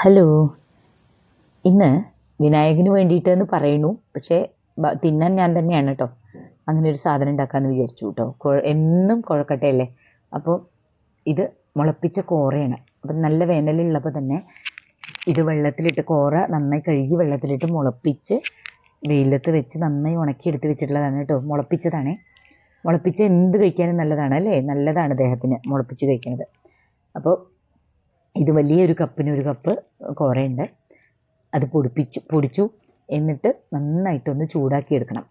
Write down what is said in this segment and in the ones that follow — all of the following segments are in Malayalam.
ഹലോ. ഇന്ന് വിനായകന് വേണ്ടിയിട്ടെന്ന് പറയുന്നു. പക്ഷേ തിന്നാൻ ഞാൻ തന്നെയാണ് കേട്ടോ അങ്ങനെ ഒരു സാധനം ഉണ്ടാക്കാമെന്ന് വിചാരിച്ചു കേട്ടോ എന്നും എന്നും കുഴക്കട്ടയല്ലേ അപ്പോൾ ഇത് മുളപ്പിച്ച കോറയാണ്. അപ്പം നല്ല വേനലുള്ളപ്പോൾ തന്നെ ഇത് വെള്ളത്തിലിട്ട് കോറ നന്നായി കഴുകി വെള്ളത്തിലിട്ട് മുളപ്പിച്ച് വെയിലത്ത് വെച്ച് നന്നായി ഉണക്കി എടുത്ത് വെച്ചിട്ടുള്ളതാണ് കേട്ടോ മുളപ്പിച്ചതാണേ. മുളപ്പിച്ച് എന്ത് കഴിക്കാനും നല്ലതാണ് അല്ലേ? നല്ലതാണ് ദേഹത്തിന് മുളപ്പിച്ച് കഴിക്കുന്നത് അപ്പോൾ ഇത് വലിയൊരു കപ്പിന് ഒരു കപ്പ് കോറയുണ്ട്. അത് പൊടിപ്പിച്ചു പൊടിച്ചു. എന്നിട്ട് നന്നായിട്ടൊന്ന് ചൂടാക്കി എടുക്കണം.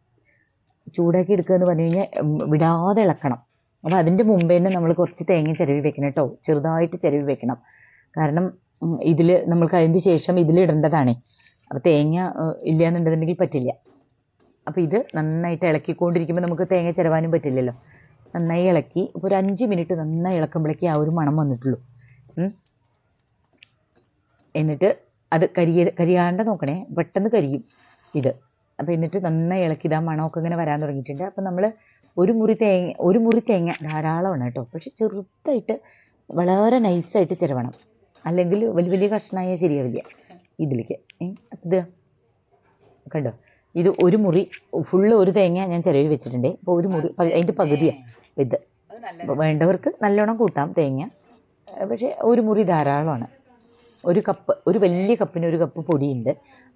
ചൂടാക്കി എടുക്കുക എന്ന് പറഞ്ഞു കഴിഞ്ഞാൽ വിടാതെ ഇളക്കണം. അപ്പോൾ അതിന്റെ മുമ്പേ തന്നെ നമ്മൾ കുറച്ച് തേങ്ങ ചിരവി വെക്കണം കേട്ടോ. ചെറുതായിട്ട് ചിരവി വെക്കണം. കാരണം ഇതിൽ നമ്മൾക്ക് അതിന്റെ ശേഷം ഇതിലിടേണ്ടതാണേ അപ്പോൾ തേങ്ങ ഇല്ല എന്നുണ്ടെന്നുണ്ടെങ്കിൽ പറ്റില്ല. അപ്പോൾ ഇത് നന്നായിട്ട് ഇളക്കിക്കൊണ്ടിരിക്കുമ്പോൾ നമുക്ക് തേങ്ങ ചിരവാനും പറ്റില്ലല്ലോ. നന്നായി ഇളക്കി ഒരു അഞ്ച് മിനിറ്റ് നന്നായി ഇളക്കുമ്പോഴേക്കേ ആ ഒരു മണം വന്നിട്ടുള്ളൂ. എന്നിട്ട് അത് കരിയ കരിയാണ്ട് നോക്കണേ. പെട്ടെന്ന് കരിയും ഇത്. അപ്പോൾ എന്നിട്ട് നന്നായി ഇളക്കി ഇതാ മണമൊക്കെ ഇങ്ങനെ വരാൻ തുടങ്ങിയിട്ടുണ്ട്. അപ്പോൾ നമ്മൾ ഒരു മുറി തേങ്ങ ഒരു മുറി തേങ്ങ ധാരാളമാണ് കേട്ടോ. പക്ഷെ ചെറുതായിട്ട് വളരെ നൈസായിട്ട് ചിരവണം. അല്ലെങ്കിൽ വലിയ വലിയ കഷ്ണമായ ശരിയാവില്ല ഇതിലേക്ക്. ഇത് കണ്ടോ? ഇത് ഒരു മുറി ഫുള്ള് ഒരു തേങ്ങ ഞാൻ ചിരവി വെച്ചിട്ടുണ്ട്. അപ്പോൾ ഒരു മുറി അതിന്റെ പകുതിയാണ് ഇത്. വേണ്ടവർക്ക് നല്ലോണം കൂട്ടാം തേങ്ങ. പക്ഷേ ഒരു മുറി ധാരാളമാണ്. ഒരു കപ്പ് ഒരു വലിയ കപ്പിന് ഒരു കപ്പ് പൊടിയുണ്ട്.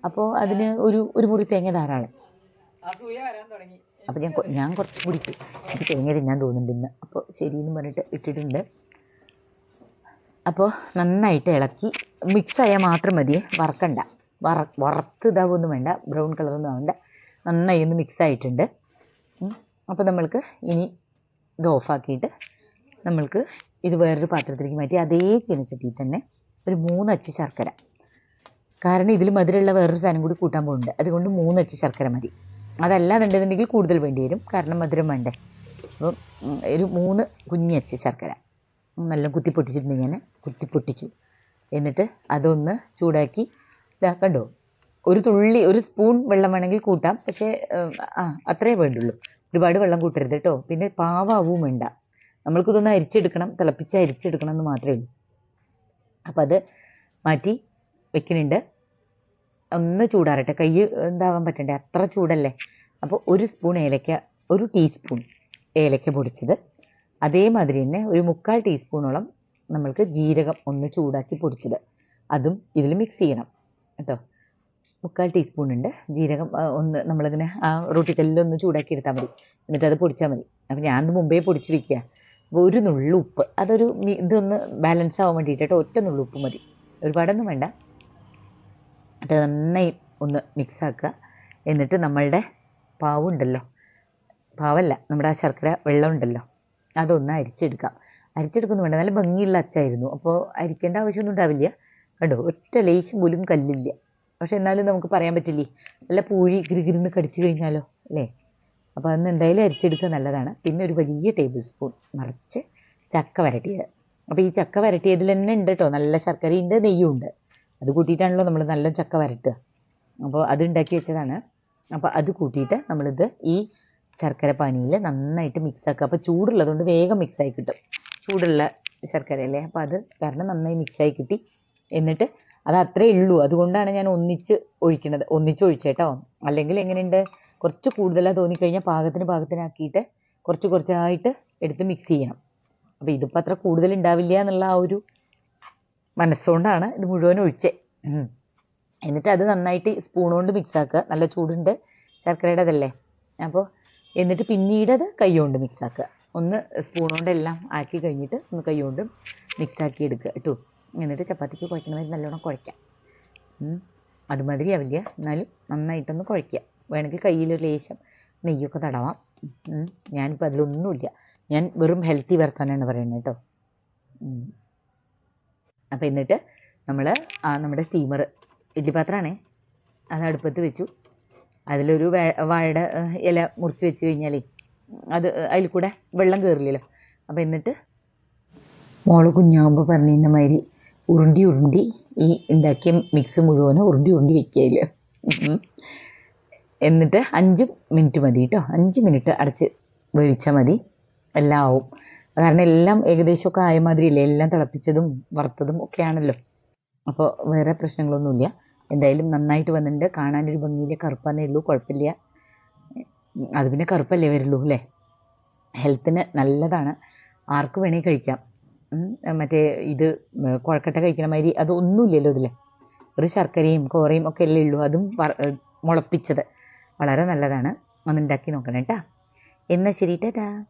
അപ്പോൾ അതിന് ഒരു ഒരു മുറി തേങ്ങ ധാരാളം. അപ്പോൾ ഞാൻ ഞാൻ കുറച്ച് പൊടിച്ചു എനിക്ക് തേങ്ങ തിന്നാൻ തോന്നുന്നുണ്ട് ഇന്ന്. അപ്പോൾ ശരിയെന്ന് പറഞ്ഞിട്ട് ഇട്ടിട്ടുണ്ട്. അപ്പോൾ നന്നായിട്ട് ഇളക്കി മിക്സ് ആയാൽ മാത്രം മതി വറക്കണ്ട. വറ വറുത്ത് ഇതാകൊന്നും വേണ്ട ബ്രൗൺ കളറൊന്നും ആവണ്ട. നന്നായി ഒന്ന് മിക്സ് ആയിട്ടുണ്ട്. അപ്പോൾ നമ്മൾക്ക് ഇനി ഇത് ഓഫാക്കിയിട്ട് നമ്മൾക്ക് ഇത് വേറൊരു പാത്രത്തിലേക്ക് മാറ്റി അതേ ചീനച്ചട്ടിയിൽ തന്നെ ഒരു മൂന്നച്ച് ശർക്കര. കാരണം ഇതിൽ മധുരമുള്ള വേറൊരു സാധനം കൂടി കൂട്ടാൻ പോകുന്നുണ്ട്. അതുകൊണ്ട് മൂന്നച്ച് ശർക്കര മതി. അതല്ലാന്നുണ്ടെന്നുണ്ടെങ്കിൽ കൂടുതൽ വേണ്ടി വരും. കാരണം മധുരം വേണ്ടേ. അപ്പം ഒരു മൂന്ന് കുഞ്ഞച്ച് ശർക്കര. നല്ല കുത്തി പൊട്ടിച്ചിട്ടുണ്ട് ഞാൻ കുത്തി പൊട്ടിച്ചു. എന്നിട്ട് അതൊന്ന് ചൂടാക്കി ഇതാ കണ്ടോ? ഒരു തുള്ളി ഒരു സ്പൂൺ വെള്ളം വേണമെങ്കിൽ കൂട്ടാം. പക്ഷേ ആ അത്രേ വേണ്ടുള്ളൂ. ഒരുപാട് വെള്ളം കൂട്ടരുത് കേട്ടോ. പിന്നെ പാവാവും വേണ്ട. നമ്മൾക്കിതൊന്ന് അരിച്ചെടുക്കണം തിളപ്പിച്ച് അരിച്ചെടുക്കണം എന്ന് മാത്രമേ ഉള്ളൂ. അപ്പോൾ അത് മാറ്റി വെക്കുന്നുണ്ട്. ഒന്ന് ചൂടാറട്ടെ. കൈ എന്താവാൻ പറ്റണ്ടേ? അത്ര ചൂടല്ലേ? അപ്പോൾ ഒരു സ്പൂൺ ഏലക്ക ഒരു ടീസ്പൂൺ ഏലക്ക പൊടിച്ചത്. അതേമാതിരി തന്നെ ഒരു മുക്കാൽ ടീസ്പൂണോളം നമ്മൾക്ക് ജീരകം ഒന്ന് ചൂടാക്കി പൊടിച്ചത്. അതും ഇതിൽ മിക്സ് ചെയ്യണം കേട്ടോ. മുക്കാൽ ടീസ്പൂൺ ഉണ്ട്. ജീരകം ഒന്ന് നമ്മളിങ്ങനെ ആ റൊട്ടിക്കല്ലിലൊന്ന് ചൂടാക്കി എടുത്താൽ മതി. എന്നിട്ട് അത് പൊടിച്ചാൽ മതി. അപ്പോൾ ഞാൻ മുമ്പേ പൊടിച്ച് അപ്പോൾ ഒരു നുള്ളു ഉപ്പ്. അതൊരു ഇതൊന്ന് ബാലൻസ് ആവാൻ വേണ്ടിയിട്ട് ഒറ്റ നുള്ളു ഉപ്പ് മതി. ഒരുപാടൊന്നും വേണ്ട. അത് നന്നായി ഒന്ന് മിക്സ് ആക്കുക. എന്നിട്ട് നമ്മളുടെ പാവുണ്ടല്ലോ. പാവല്ല നമ്മുടെ ആ ശർക്കര വെള്ളമുണ്ടല്ലോ. അതൊന്ന് അരിച്ചെടുക്കാം അരിച്ചെടുക്കുന്നു വേണ്ട. നല്ല ഭംഗിയുള്ള അച്ചായിരുന്നു. അപ്പോൾ അരിക്കേണ്ട ആവശ്യമൊന്നും ഉണ്ടാവില്ല. കണ്ടോ? ഒറ്റ ലേശം പോലും കല്ലില്ല. പക്ഷെ എന്നാലും നമുക്ക് പറയാൻ പറ്റില്ലേ? നല്ല പൂഴി ഗിരിഗിരിന്ന് കടിച്ചു കഴിഞ്ഞാലോ? അല്ലേ? അപ്പോൾ അതൊന്ന് എന്തായാലും അരിച്ചെടുക്കുക നല്ലതാണ്. പിന്നെ ഒരു വലിയ ടേബിൾ സ്പൂൺ നിറച്ച് ചക്ക വരട്ടിയത്. അപ്പോൾ ഈ ചക്ക വരട്ടിയതിൽ തന്നെ ഉണ്ട് കേട്ടോ നല്ല ശർക്കരയുണ്ട് നെയ്യും ഉണ്ട്. അത് കൂട്ടിയിട്ടാണല്ലോ നമ്മൾ നല്ല ചക്ക വരട്ടുക. അപ്പോൾ അത് ഉണ്ടാക്കി വെച്ചതാണ്. അപ്പോൾ അത് കൂട്ടിയിട്ട് നമ്മളിത് ഈ ശർക്കര പാനിയിൽ നന്നായിട്ട് മിക്സ് ആക്കുക. അപ്പോൾ ചൂടുള്ളതുകൊണ്ട് വേഗം മിക്സായി കിട്ടും. ചൂടുള്ള ശർക്കരയല്ലേ? അപ്പോൾ അത് കാരണം നന്നായി മിക്സായി കിട്ടി. എന്നിട്ട് അത് അത്രേ ഉള്ളൂ. അതുകൊണ്ടാണ് ഞാൻ ഒന്നിച്ച് ഒഴിക്കുന്നത് ഒന്നിച്ച് ഒഴിച്ചേട്ടോ. അല്ലെങ്കിൽ എങ്ങനെയുണ്ട്? കുറച്ച് കൂടുതലാണ് തോന്നിക്കഴിഞ്ഞാൽ പാകത്തിന് പാകത്തിനാക്കിയിട്ട് കുറച്ച് കുറച്ചായിട്ട് എടുത്ത് മിക്സ് ചെയ്യണം. അപ്പോൾ ഇതിപ്പോൾ അത്ര കൂടുതൽ ഉണ്ടാവില്ല എന്നുള്ള ആ ഒരു മനസ്സുകൊണ്ടാണ് ഇത് മുഴുവൻ ഒഴിച്ചേ. എന്നിട്ട് അത് നന്നായിട്ട് സ്പൂൺ കൊണ്ട് മിക്സ് ആക്കുക. നല്ല ചൂടുണ്ട് ശർക്കരയുടെ അതല്ലേ അപ്പോൾ എന്നിട്ട് പിന്നീട് അത് കൈ കൊണ്ട് മിക്സ് ആക്കുക. ഒന്ന് സ്പൂൺ കൊണ്ട് എല്ലാം ആക്കി കഴിഞ്ഞിട്ട് ഒന്ന് കൈ കൊണ്ട് മിക്സ് ആക്കി എടുക്കുക കേട്ടോ. എന്നിട്ട് ചപ്പാത്തിക്ക് കുഴക്കണമെങ്കിൽ നല്ലോണം കുഴയ്ക്കാം. അതുമാതിരി ആവില്ല. എന്നാലും നന്നായിട്ടൊന്ന് കുഴയ്ക്കുക വേണമെങ്കിൽ കയ്യിലൊരു ലേശം നെയ്യൊക്കെ തടവാം. ഞാനിപ്പോൾ അതിലൊന്നുമില്ല. ഞാൻ വെറും ഹെൽത്തി വർത്താനാണ് പറയുന്നത് കേട്ടോ. അപ്പോൾ എന്നിട്ട് നമ്മൾ നമ്മുടെ സ്റ്റീമർ ഇഡ്ഡിപാത്രമാണേ അത് അടുപ്പത്ത് വെച്ചു. അതിലൊരു വാഴയുടെ ഇല മുറിച്ച് വെച്ച് കഴിഞ്ഞാലേ അത് അതിൽ കൂടെ വെള്ളം കയറില്ലല്ലോ അപ്പോൾ എന്നിട്ട് മോൾ കുഞ്ഞാകുമ്പോൾ പറഞ്ഞിരുന്ന മാതിരി ഉരുണ്ടി ഉരുണ്ടി ഈ ഉണ്ടാക്കിയ മിക്സ് മുഴുവനും ഉരുണ്ടി ഉരുണ്ടി വെക്കുക അതിൽ എന്നിട്ട് അഞ്ച് മിനിറ്റ് മതി കേട്ടോ. അഞ്ച് മിനിറ്റ് അടച്ച് വേവിച്ചാൽ മതി. എല്ലാം ആവും കാരണം എല്ലാം ഏകദേശമൊക്കെ ആയ മാതിരിയില്ലേ? എല്ലാം തിളപ്പിച്ചതും വറുത്തതും ഒക്കെ ആണല്ലോ അപ്പോൾ വേറെ പ്രശ്നങ്ങളൊന്നുമില്ല. എന്തായാലും നന്നായിട്ട് വന്നിട്ടുണ്ട്. കാണാനൊരു ഭംഗിയിലെ കറുപ്പാന്നേ ഉള്ളൂ. കുഴപ്പമില്ല. അത് പിന്നെ കറുപ്പല്ലേ വരുള്ളൂ അല്ലേ? ഹെൽത്തിന് നല്ലതാണ്. ആർക്ക് വേണമെങ്കിൽ കഴിക്കാം. മറ്റേ ഇത് കുഴക്കട്ട കഴിക്കണ മാതിരി അതൊന്നുമില്ലല്ലോ ഇതിൽ ഒരു ശർക്കരയും കോറയും ഒക്കെ അല്ലേ ഉള്ളൂ. അതും മുളപ്പിച്ചത്. വളരെ നല്ലതാണ്. ഒന്ന് ഉണ്ടാക്കി നോക്കണം കേട്ടോ. എന്നാൽ ശരി ടാറ്റാ.